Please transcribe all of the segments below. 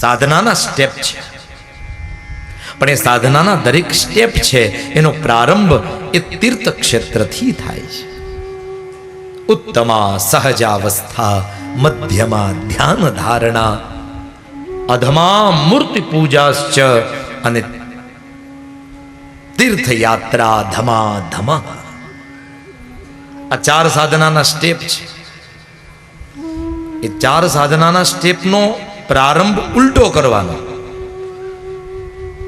સાધનાના step છે. પણ એ સાધનાના દરેક સ્ટેપ છે, એનો પ્રારંભ એ તીર્થ ક્ષેત્રથી થાય છે. ઉત્તમા સહજાવસ્થા, મધ્યમાં ધ્યાન ધારણા, અધમા મૂર્તિ પૂજાશ્ચ અને તીર્થયાત્રા ધમા ધમા. આ ચાર સાધનાના સ્ટેપ છે. એ ચાર સાધનાના સ્ટેપનો પ્રારંભ ઉલટો કરવાનો.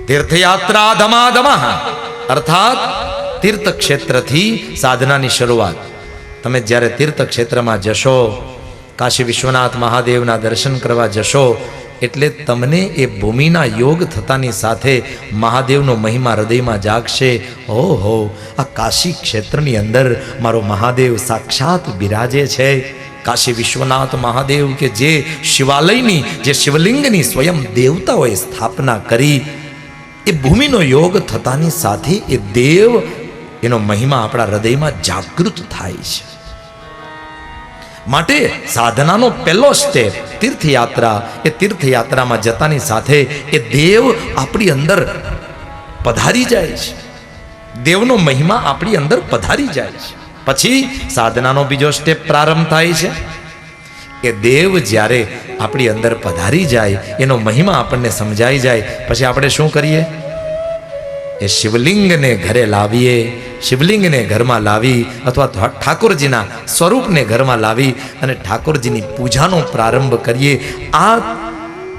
તીર્થયાત્રા ધમાધમા અર્થાત તીર્થ ક્ષેત્રથી સાધનાની શરૂઆત. તમે જ્યારે તીર્થ ક્ષેત્રમાં જશો, કાશી વિશ્વનાથ મહાદેવના દર્શન કરવા જશો, એટલે તમને એ ભૂમિના યોગ થતાની સાથે મહાદેવનો મહિમા હૃદયમાં જાગશે. ઓહો, આ કાશી ક્ષેત્રની અંદર મારો મહાદેવ સાક્ષાત બિરાજે છે. કાશી વિશ્વનાથ મહાદેવ કે જે શિવાલયની, જે શિવલિંગની સ્વયં દેવતાઓએ સ્થાપના કરી, એ ભૂમિનો યોગ થતાની સાથે એ દેવ એનો મહિમા આપણા હૃદયમાં જાગૃત થાય છે. માટે સાધનાનો પહેલો સ્ટેપ, તીર્થયાત્રા, એ તીર્થયાત્રામાં જતાની સાથે એ દેવ આપણી અંદર પધારી જાય છે. દેવનો મહિમા આપણી અંદર પધારી જાય છે. પછી સાધનાનો બીજો સ્ટેપ પ્રારંભ થાય છે. કે દેવ જ્યારે આપણી અંદર પધારી જાય, એનો મહિમા આપણને સમજાઈ જાય, પછી આપણે શું કરીએ? એ શિવલિંગને ઘરે લાવીએ, શિવલિંગને ઘરમાં લાવી અથવા ઠાકોરજીના સ્વરૂપને ઘરમાં લાવી અને ઠાકોરજીની પૂજાનો પ્રારંભ કરીએ. આ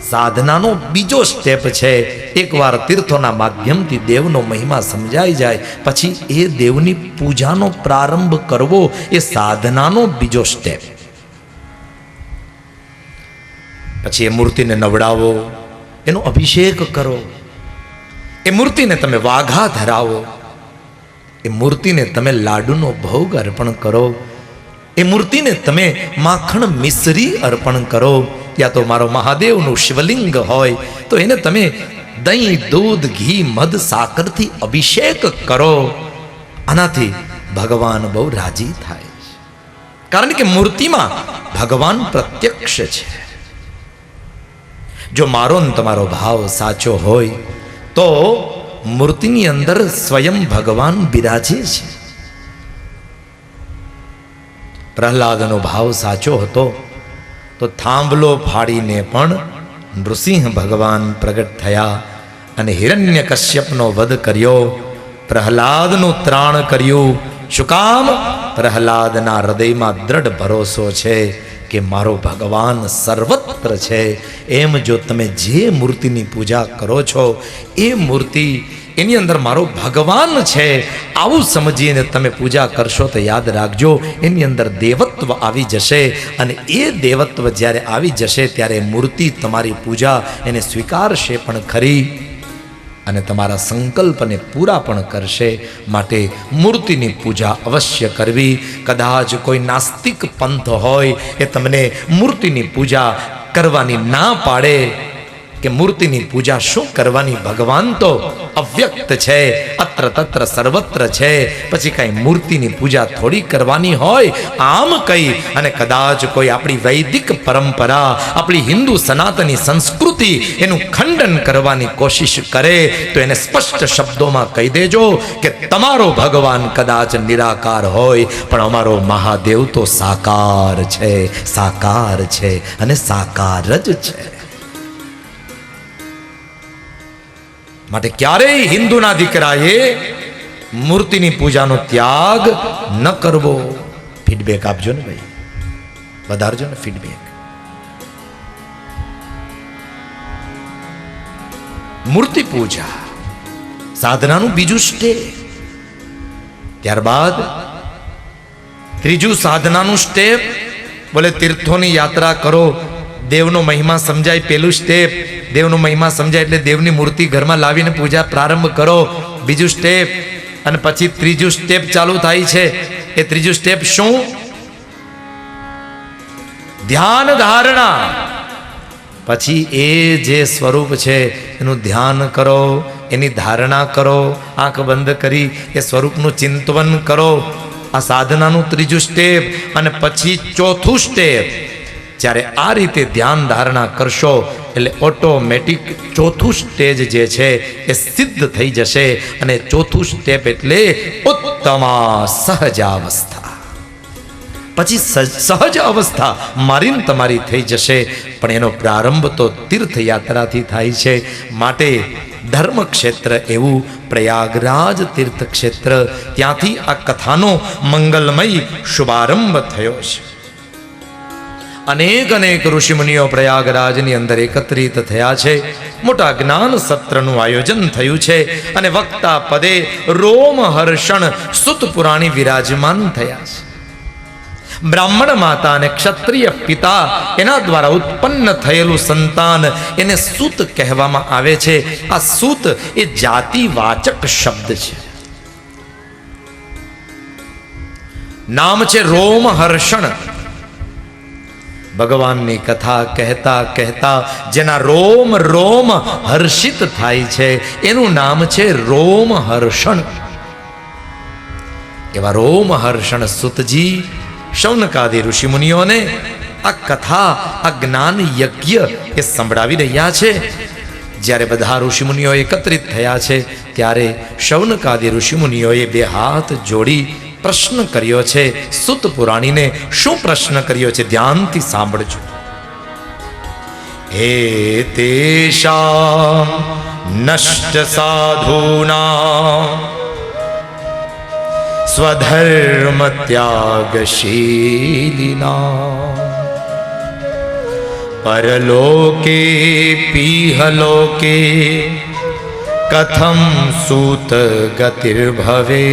સાધનાનો બીજો સ્ટેપ છે. એકવાર તીર્થોના માધ્યમથી દેવનો મહિમા સમજાઈ જાય, પછી એ દેવની પૂજાનો પ્રારંભ કરવો એ સાધનાનો બીજો સ્ટેપ. પછી એ મૂર્તિને નવડાવો, એનો અભિષેક કરો. એ મૂર્તિને તમે વાઘા ધરાવો. એ મૂર્તિને તમે લાડુનો ભોગ અર્પણ કરો. એ મૂર્તિને તમે માખણ મિશ્રી અર્પણ કરો. યા તો મારો મહાદેવનું શિવલિંગ હોય તો એને તમે દહીં દૂધ ઘી મધ સાકરથી અભિષેક કરો આનાથી ભગવાન બહુ રાજી થાય છે કારણ કે મૂર્તિમાં ભગવાન પ્રત્યક્ષ છે જો મારો ને તમારો ભાવ સાચો હોય તો મૂર્તિની અંદર સ્વયં ભગવાન બિરાજે છે પ્રહલાદનો ભાવ સાચો હતો તો થાંભલો ફાડીને પણ નૃસિંહ ભગવાન પ્રગટ થયા અને હિરણ્ય કશ્યપનો વધ કર્યો. પ્રહલાદનું ત્રાણ કર્યું. શું કામ? પ્રહલાદના હૃદયમાં દ્રઢ ભરોસો છે કે મારો ભગવાન સર્વત્ર છે. એમ જો તમે જે મૂર્તિની પૂજા કરો છો, એ મૂર્તિ એની અંદર મારો ભગવાન છે. આવું સમજીને તમે પૂજા કરશો તો યાદ રાખજો, એની અંદર દેવત્વ આવી જશે અને એ દેવત્વ જ્યારે આવી જશે ત્યારે મૂર્તિ તમારી પૂજા એને સ્વીકારશે પણ ખરી અને તમારા સંકલ્પને પૂરા પણ કરશે માટે મૂર્તિની પૂજા અવશ્ય કરવી. કદાચ કોઈ નાસ્તિક પંથ હોય એ તમને મૂર્તિની પૂજા કરવાની ના પાડે કે મૂર્તિની પૂજા શું કરવાની ભગવાન તો અવ્યક્ત છે, અત્ર તત્ર સર્વત્ર છે. પછી કઈ મૂર્તિની પૂજા થોડી કરવાની હોય, આમ કહી અને કદાચ કોઈ આપણી વૈદિક પરંપરા, આપણી હિન્દુ સનાતની સંસ્કૃતિ એનું ખંડન કરવાની કોશિશ કરે, તો એને સ્પષ્ટ શબ્દોમાં કહી દેજો કે તમારો ભગવાન કદાચ નિરાકાર હોય, પણ અમારો મહાદેવ તો સાકાર છે સાકાર છે અને સાકાર જ છે. માટે ક્યારેય હિન્દુના દીકરાએ મૂર્તિની પૂજાનો ત્યાગ ન કરવો ફીડબેક આપજો ને ભાઈ વધારજો ને ફીડબેક મૂર્તિ પૂજા સાધનાનું બીજું સ્ટેપ ત્યારબાદ ત્રીજું સાધનાનું સ્ટેપ બોલે તીર્થોની યાત્રા કરો દેવનો મહિમા સમજાય પેલું સ્ટેપ. દેવનો મહિમા સમજાય એટલે દેવની મૂર્તિ ઘરમાં લાવીને પૂજા પ્રારંભ કરો. બીજું સ્ટેપ. અને પછી ત્રીજું સ્ટેપ ચાલુ થાય છે. એ ત્રીજું સ્ટેપ શું? ધ્યાન ધારણા. પછી એ જે સ્વરૂપ છે, એનું ધ્યાન કરો, એની ધારણા કરો, આંખ બંધ કરી એ સ્વરૂપનું ચિંતવન કરો. આ સાધનાનું ત્રીજું સ્ટેપ. અને પછી ચોથું સ્ટેપ. જ્યારે આ રીતે ધ્યાન ધારણા કરશો, એટલે ઓટોમેટિક ચોથું સ્ટેજ જે છે એ સિદ્ધ થઈ જશે અને ચોથું સ્ટેપ એટલે ઉત્તમા સહજાવસ્થા. પછી સહજ અવસ્થા મારી ને તમારી થઈ જશે, પણ એનો પ્રારંભ તો તીર્થયાત્રાથી થાય છે. માટે ધર્મક્ષેત્ર એવું પ્રયાગરાજ તીર્થક્ષેત્ર, ત્યાંથી આ કથાનો મંગલમય શુભારંભ થયો છે. અનેક અનેક ઋષિમુનિઓ પ્રયાગરાજની અંદર એકત્રિત થયા છે. મોટા જ્ઞાન સત્રનું આયોજન થયું છે અને વક્તા પદે રોમહર્ષણ સુત પુરાણી વિરાજમાન થયા છે. બ્રાહ્મણ માતા અને ક્ષત્રિય પિતા એના દ્વારા ઉત્પન્ન થયેલું સંતાન એને સૂત કહેવામાં આવે છે. આ સૂત એ જાતિવાચક શબ્દ છે. નામ છે રોમહર્ષણ ભગવાનની કથા કહેતા કહેતા જેના રોમ રોમ હર્ષિત થાય છે, એનું નામ છે રોમહર્ષણ એવા રોમહર્ષણ સુતજી, શૌનકાદી ઋષિમુનિઓને આ કથા, આ જ્ઞાન યજ્ઞ એ સંભળાવી રહ્યા છે. જ્યારે બધા ઋષિમુનિઓ એકત્રિત થયા છે, ત્યારે શૌનકાદી ઋષિમુનિઓએ બે હાથ જોડી પ્રશ્ન કર્યો છે. સુત પુરાણીને શું પ્રશ્ન કર્યો છે? ધ્યાનથી સાંભળજો. હે તેષા નષ્ટ સાધુના, સ્વધર્મ ત્યાગશીલિના. પરલોકે, પીહલોકે, કથમ સૂત ગતિર્ભવે.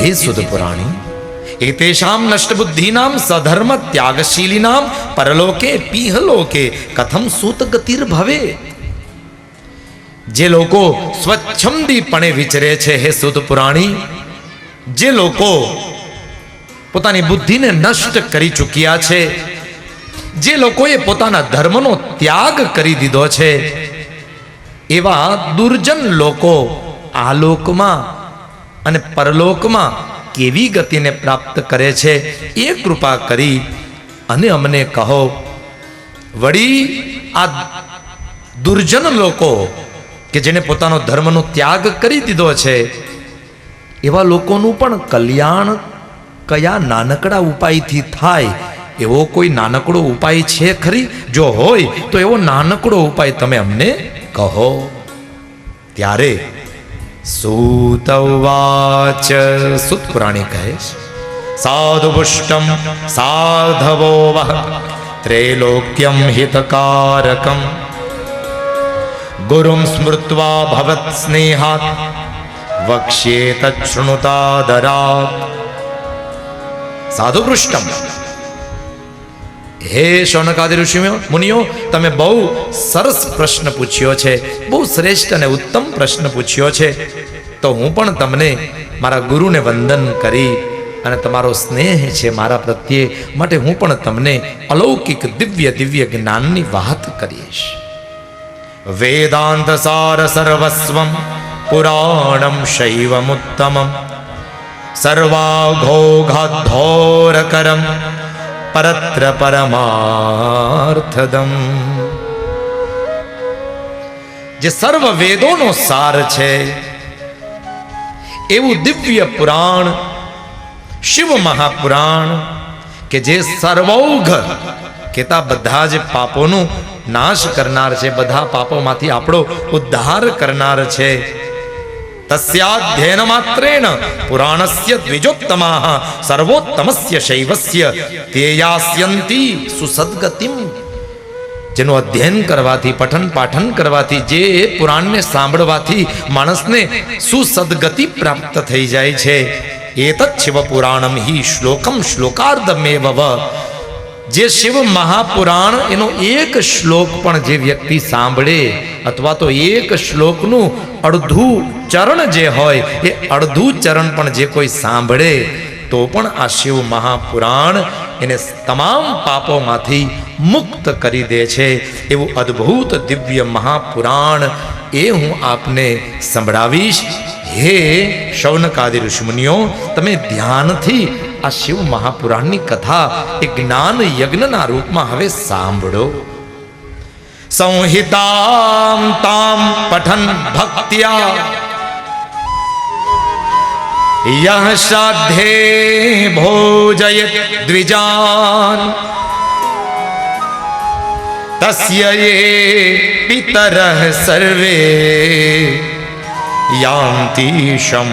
હે સુદપુરાણી એતેષામ નષ્ટબુદ્ધિનામ સધર્મ ત્યાગશીલીનામ, પરલોકે પીહલોકે કથમ સૂત ગતિર્ભવે જે લોકો સ્વચ્છંદીપણે વિચરે છે હે સુદ પુરાણી, જે લોકો પોતાની બુદ્ધિને નષ્ટ કરી ચૂક્યા છે, જે લોકોએ પોતાના ધર્મનો ત્યાગ કરી દીધો છે, એવા દુર્જન લોકો આ લોકમાં અને પરલોકમાં કેવી ગતિને પ્રાપ્ત કરે છે એ કૃપા કરી અને અમને કહો, વળી આ દુર્જન લોકો કે જેને પોતાનો ધર્મનો ત્યાગ કરી દીધો છે, એવા લોકોનું પણ કલ્યાણ કયા નાનકડા ઉપાયથી થાય? એવો કોઈ નાનકડો ઉપાય છે ખરી? જો હોય તો એવો નાનકડો ઉપાય તમે અમને કહો. ત્યારે સૂતવાચ સુત પુરાણી કહે છે સાધુ પુષ્ટમ સાધવો વહ ત્રૈલોક્યમ હિતકારકમ ગુરુમ સ્મૃત્વા ભવત સ્નેહાત વક્ષ્યે તૃણુતાદરાત સાધુ પૃષ્ઠમ હે શૌનકાદી ઋષિઓ મુનિઓ, તમે બહુ સરસ પ્રશ્ન પૂછ્યો છે. બહુ શ્રેષ્ઠ અને ઉત્તમ પ્રશ્ન પૂછ્યો છે. તો હું પણ તમને મારા ગુરુને વંદન કરી અને તમારો સ્નેહ છે મારા પ્રત્યે માટે હું પણ તમને અલૌકિક દિવ્ય દિવ્ય જ્ઞાનની વાત કરીશ. વેદાંત સાર સર્વસ્વમ, પુરાણમ શૈવમુત્તમમ, સર્વાઘોઘાધોરકરમ પરત્ર પરમાર્થદમ જે સર્વ વેદોનો સાર છે એવું દિવ્ય પુરાણ શિવ મહાપુરાણ કે જે સર્વૌઘ કેતા બધા જ પાપોનું નાશ કરનાર છે બધા પાપોમાંથી આપણો ઉદ્ધાર કરનાર છે તસ્યાધ્યયન માત્રેણ પુરાણસ્ય દ્વિજોત્તમાઃ સર્વોત્તમસ્ય શૈવસ્ય તેયાસ્યંતી સુસદ્ગતિમ જેનું અધ્યયન કરવાથી પઠન પાઠન કરવાથી જે પુરાણને સાંભળવાથી માણસને સુસદગતિ પ્રાપ્ત થઈ જાય છે એતત શિવ પુરાણમ હિ શ્લોકમ શ્લોકાર્ધમેવ જે શિવ મહાપુરાણ, એનો એક શ્લોક પણ જે વ્યક્તિ સાંભળે, અથવા તો એક શ્લોકનું અડધું ચરણ જે હોય, એ અડધું ચરણ પણ જે કોઈ સાંભળે, તો પણ આ શિવ મહાપુરાણ એને તમામ પાપોમાંથી મુક્ત કરી દે છે. એવું અદ્ભુત દિવ્ય મહાપુરાણ એ હું આપને સંભળાવીશ. હે શૌનકાદી ઋષિમુનિઓ તમે ધ્યાનથી આ શિવ મહાપુરાણની કથા એ જ્ઞાન યજ્ઞના રૂપમાં હવે સાંભળો સંહિતામ તામ પઠન ભક્ત્યા યહ શ્રાદ્ધે ભોજયત દ્વિજાન તસ્ય યે પિતરઃ સર્વે યાન્તિ શમ